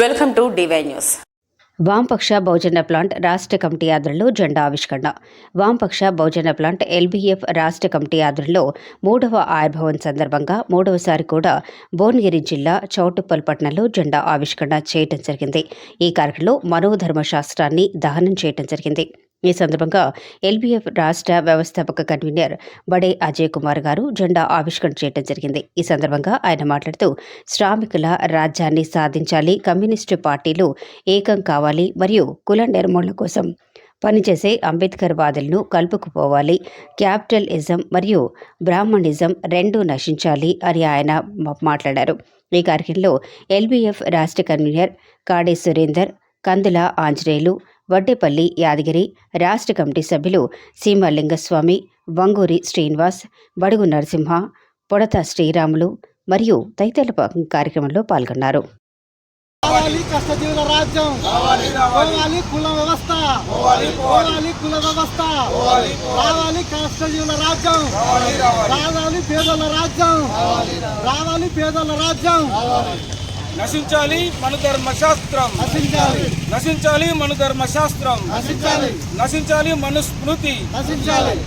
Welcome to DY news వామపక్ష బహుజన plant రాష్ట్ర committee ఆధ్వర్యంలో జెండా ఆవిష్కరణ. వామపక్ష బహుజన ప్లాంట్ ఎల్బీఎఫ్ రాష్ట్ర కమిటీ ఆధ్వర్యంలో మూడవ ఆవిర్భావం సందర్భంగా మూడవసారి కూడా భువనగిరి జిల్లా చౌటుప్పల్ పట్టణంలో జెండా ఆవిష్కరణ చేయడం జరిగింది. ఈ కార్యక్రమంలో మనోధర్మ శాస్త్రాన్ని దహనం చేయడం జరిగింది. ఈ సందర్భంగా ఎల్బీఎఫ్ రాష్ట్ర వ్యవస్థాపక కన్వీనర్ బడే అజయ్ కుమార్ గారు జెండా ఆవిష్కరణ చేయడం జరిగింది. ఈ సందర్భంగా ఆయన మాట్లాడుతూ శ్రామికుల రాజ్యాన్ని సాధించాలి కమ్యూనిస్టు పార్టీలు ఏకం కావాలి మరియు కుల నిర్మూలన కోసం పనిచేసే అంబేద్కర్ వాదులను కలుపుకుపోవాలి క్యాపిటలిజం మరియు బ్రాహ్మణిజం రెండూ నశించాలి అని ఆయన మాట్లాడారు. ఈ కార్యక్రమంలో ఎల్బీఎఫ్ రాష్ట్ర కన్వీనర్ కాడే సురేందర్ కందుల ఆంజనేయులు వడ్డేపల్లి యాదగిరి రాష్ట్ర కమిటీ సభ్యులు సీమ లింగస్వామి వంగూరి శ్రీనివాస్ బడుగు నరసింహ పొడత శ్రీరాములు మరియు తదితరుల కార్యక్రమంలో పాల్గొన్నారు. కావాలి కష్టజీవుల రాజ్యం. పోవాలి కుల వ్యవస్థ. పోవాలి కుల వ్యవస్థ. రావాలి కష్టజీవుల రాజ్యం. రావాలి పేదల రాజ్యం. రావాలి పేదల రాజ్యం. నశించాలి మన ధర్మశాస్త్రం. నశించాలి. నశించాలి మన ధర్మశాస్త్రం. నశించాలి. నశించాలి మనుస్మృతి. నశించాలి.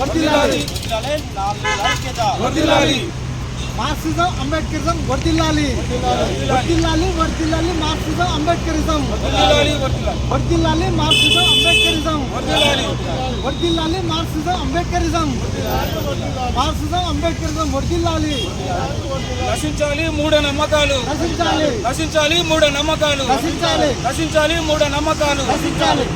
వర్ధిల్లాలి వర్ధిల్లాలి మార్క్సిజం అంబేద్కరిజం వర్దిల్లాలి వర్దిల్లాలి వర్దిల్లాలి మార్క్సిజం అంబేద్కరిజం. వర్దిల్లాలి మార్క్సిజం అంబేద్కరిజం. వర్దిల్లాలి మార్క్సిజం అంబేద్కరిజం. మార్క్సిజం అంబేద్కరిజం వర్దిల్లాలి నశించాలి మూఢ నమ్మకాలు నశించాలి. నశించాలి మూఢ నమ్మకాలు నశించాలి. నశించాలి మూఢ నమ్మకాలు నశించాలి.